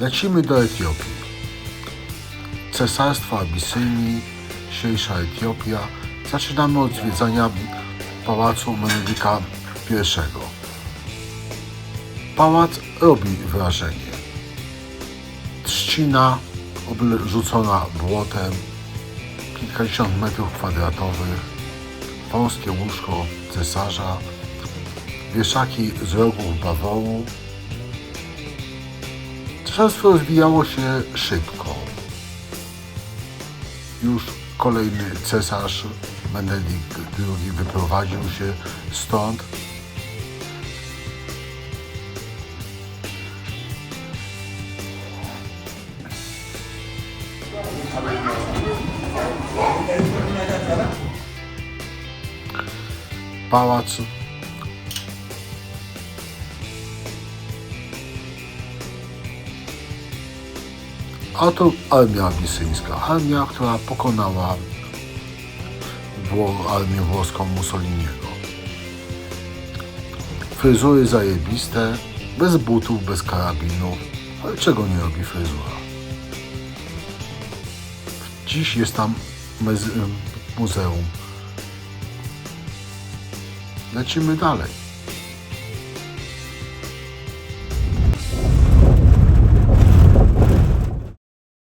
Lecimy do Etiopii. Cesarstwo Abysynii, dzisiejsza Etiopia. Zaczynamy od zwiedzania pałacu Menelika I. Pałac robi wrażenie. Trzcina obrzucona błotem, kilkadziesiąt metrów kwadratowych, wąskie łóżko cesarza, wieszaki z rogów bawołu. Cesarstwo rozwijało się szybko. Już kolejny cesarz Menelik II wyprowadził się stąd. Pałac A to armia abisyńska. Armia, która pokonała armię włoską Mussoliniego. Fryzury zajebiste, bez butów, bez karabinów. Ale czego nie robi fryzura? Dziś jest tam muzeum. Lecimy dalej.